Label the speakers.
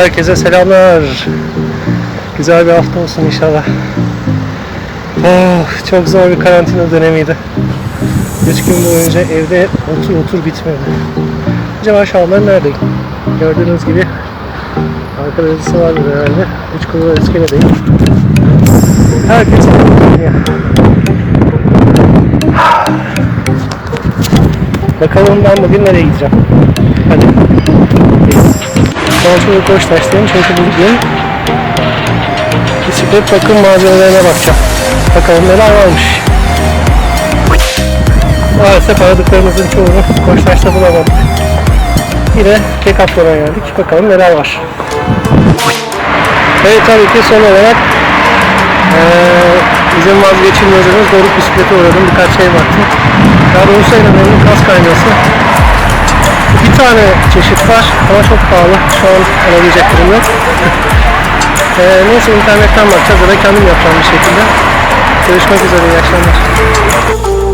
Speaker 1: Herkese selamlar. Güzel bir hafta olsun inşallah. Oh, çok zor bir karantina dönemiydi. Üç gün boyunca evde otur otur bitmedi. Acaba şu anlar neredeyim? Gördüğünüz gibi arkada yazısı vardır herhalde. Üç kulağı iskeledeyim. Herkes. Bakalım ben bugün nereye gideceğim. Hadi. Kontrol Koçtaş'tayım çünkü bugün bisiklet bakım malzemelerine bakacağım. Bakalım neler varmış. Maalesef aradıklarımızın çoğunu Koçtaş'ta bulamadık. Yine Kekaplar'a geldik. Bakalım neler var. Ve tabii ki son olarak eee bizim vazgeçilmezimiz Doruk bisiklete uğradım. Birkaç şey baktım. Daha doğrusu en önemli kas kaynası. Tane çeşit var ama çok pahalı. Şu an alabilecek durum yok. Eee neyse internetten bakacağız ya da kendim yapacağım bir şekilde. Görüşmek üzere, iyi akşamlar.